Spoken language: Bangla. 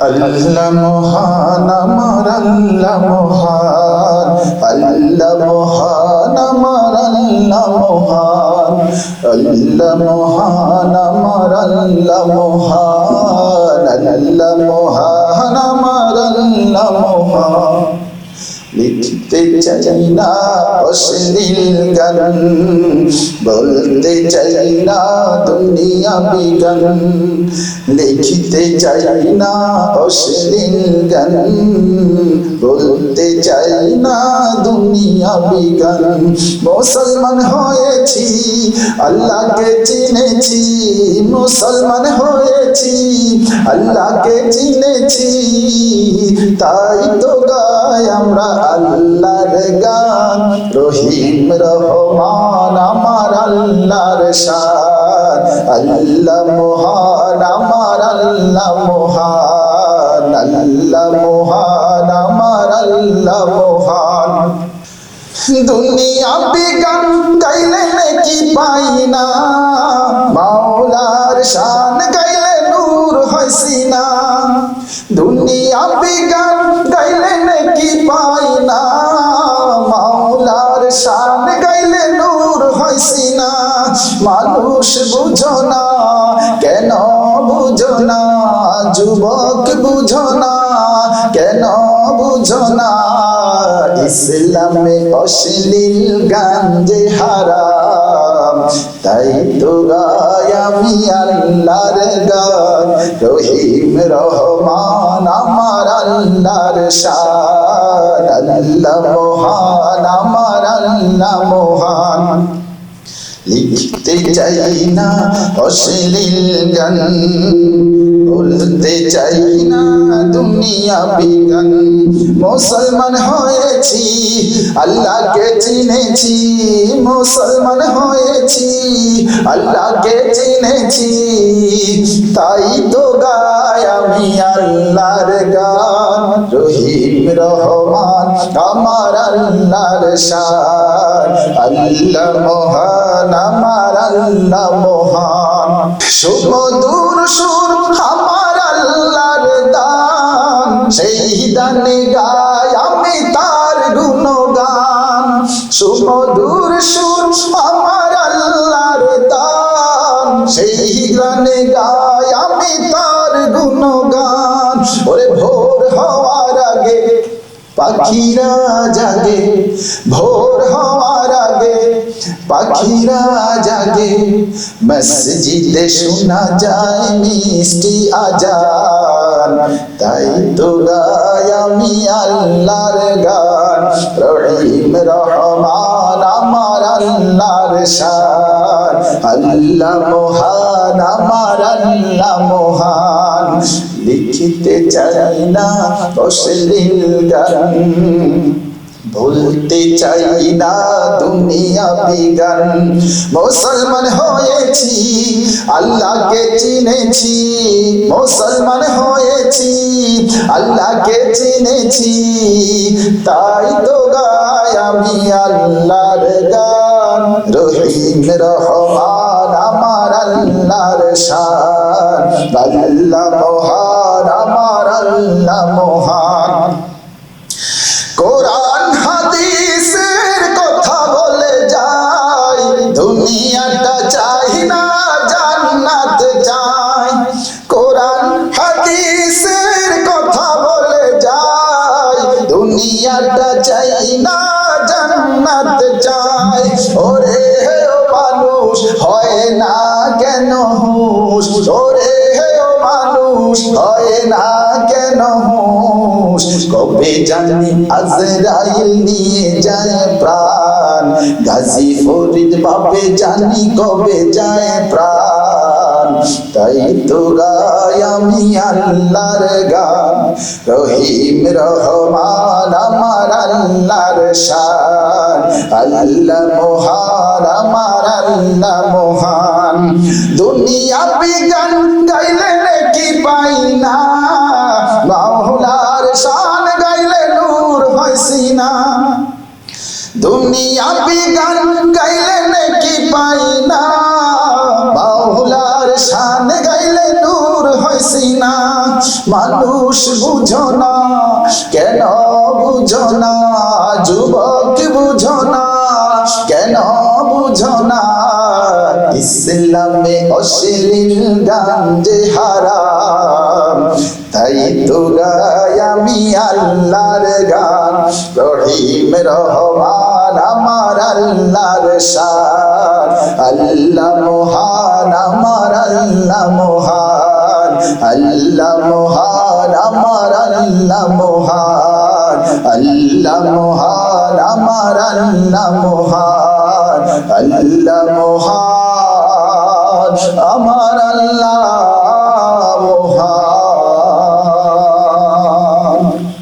আল্লাহ মহান, আমার আল্লাহ মহান। আল্লাহ মহান, আমার আল্লাহ মহান। আল্লাহ মহান, আমার আল্লাহ মহান। আল্লাহ মহান, আমার আল্লাহ মহান। লিখতে চাই না অশ্লীল গান বলতে চাই না দুনিয়া বিগান লিখতে চাই না অশ্লীল গান বলতে চাই না দুনিয়া বিগান মুসলমান হয়েছি, আল্লাহকে চিনেছি, মুসলমান হয়েছি আল্লাহকে চিনেছি, তাই তো গাই আমরা আল্লাহর গান। রহিম রহমান আমার আল্লাহর শান। আল্লাহ মহান আমার আল্লাহ মহান। আল্লাহ মহান আমার আল্লাহ মহান। দুনিয়া বিগান গাইলে নাকি পাই না। মাওলার শান গাইলে নূর হসিনা। দুনিয়া বিগান গাইলে নাকি পাই না। মাওলার শান গাইলে নূর হসিনা মানুষ বুঝো না, কেন বুঝো না? যুবক বুঝো না, কেন বুঝো না? ইসলামে অশ্লীল গান যে হারাম, তাই তো গাই আমি আল্লাহর গান রহিম রহমান আমার আল্লাহর শান আল্লাহ মহান আমার আল্লাহ মহান। লিখতে চাই না, অশ্লীল গান। বলতে চাই না, দুনিয়া বিগান মুসলমান হয়েছি, আল্লাহকে চিনেছি। মুসলমান হয়েছি, আল্লাহকে চিনেছি। তাই তো গায় আমি আল্লাহর গান। রহিম রহমান, আমার আল্লাহর শান। আল্লাহ মহান আমার আল্লাহ মহান সুমধুর সুর আমার আল্লাহর দান। সেই দানে গায় আমি তার গুণগান। সুমধুর সুর আমার আল্লাহর দান। সেই গানে গায় আমি তার গুণগান। ওরে ভোর হওয়ার আগে পাখিরা জাগে, ভোর হওয়ার আগে পাখিরা জাগে। মসজিদে শোনা যায় মিষ্টি আজান, তাই তো গায় আমি আল্লাহর গান। রহিম রহমান, আমার আল্লাহর শান। আল্লাহ মহান, আমার আল্লাহ মহান। লিখিতে চাই না অশ্লীল গান। ভুলতে চাই না, দুনিয়া বিগান মুসলমান হয়েছি, আল্লাহকে চিনেছি। মুসলমান হয়েছি, আল্লাহকে চিনেছি। তাই তো গাই আমি আল্লাহর গান। রহিম রহমান আমার আল্লাহর শান। আল্লাহ মহান আমার আল্লাহ মহান। কোরআন দুনিয়াটা চাই না, জান্নাত চাই। কোরআন, হাদিসের কথা বলে যাই। দুনিয়াটা চাই না, জান্নাত চাই। ওরে ও মানুষ, হয় না কেন হুশ? ওরে ও মানুষ হয় না কেন? কবে জানি আজরাইল নিয়ে যায় প্রাণ। গাজী ফরিদ বাবে জানি কবে যায় প্রাণ। তাই তো গাই আমি আল্লাহর গান। রহিম রহমান আমার আল্লাহর শান। আল্লাহ মহান আমার আল্লাহ মহান। দুনিয়া বিগান গাইলে না শান গাইলে না শান গাইলে হসিনা মানুষ বুঝো না, কেন বুঝো না? যুবক বুঝো ইসলামে অশ্লীল গান যে হারাম, তাই তো গাই আমি আল্লাহর গান। রহিম রহমান আমার আল্লাহর শান। আল্লাহ মহান আমার আল্লাহ মহান। আল্লাহ মহান আমার আল্লাহ মহান। আল্লাহ মহান আমার আল্লাহ মহান। আল্লাহ মহান আমার আল্লাহ